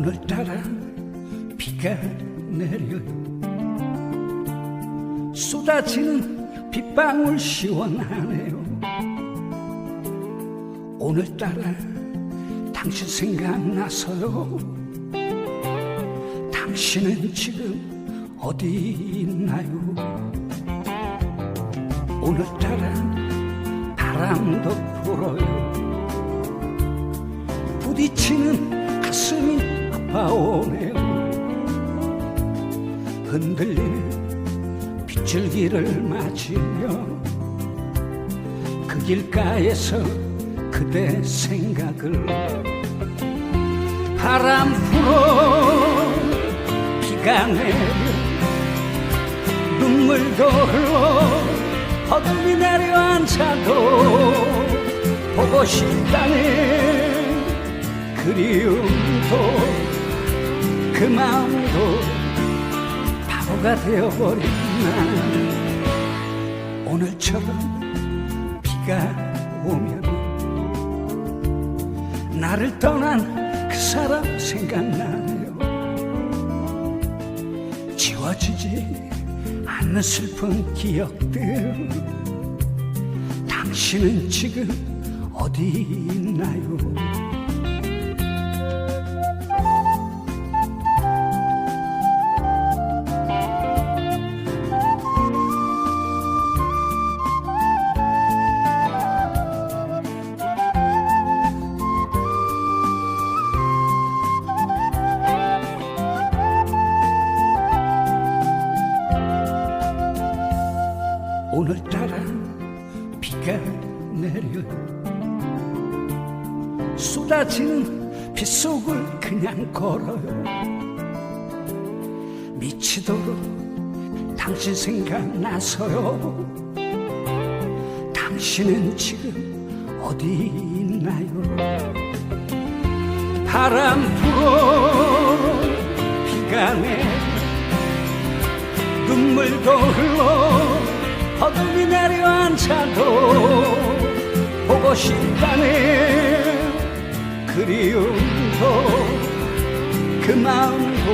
오늘따라 비가 내려요 쏟아지는 빗방울 시원하네요. 오늘따라 당신 생각나서요. 당신은 지금 어디 있나요? 오늘따라 바람도 불어요. 부딪히는 가슴이 아파오네요 흔들리는 빗줄기를 맞으며 그 길가에서 그대 생각을 바람 불어 비가 내려 눈물도 흘러 어둠이 내려앉아도 보고 싶다는 그리움도 그 마음도 바보가 되어버린 난 오늘처럼 비가 오면 나를 떠난 그 사람 생각나네요. 지워지지 않는 슬픈 기억들. 당신은 지금 어디 있나요 오늘따라 비가 내려. 쏟아지는 빗속을 그냥 걸어요 미치도록 당신 생각나서요. 당신은 지금 어디 있나요? 바람 불어 비가 내려. 눈물도 흘러 어둠이 내려앉아도 보고 싶다는 그리움도 그 마음도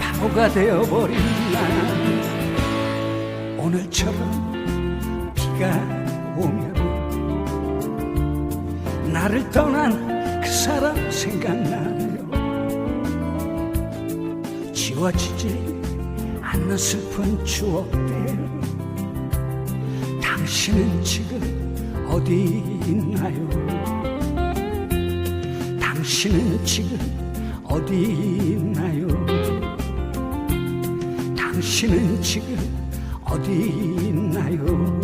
바보가 되어버린 난 오늘처럼 비가 오면 나를 떠난 그 사람 생각나네요 지워지지 않는 슬픈 추억들 당신은 지금 어디 있나요? 당신은 지금 어디 있나요? 당신은 지금 어디 있나요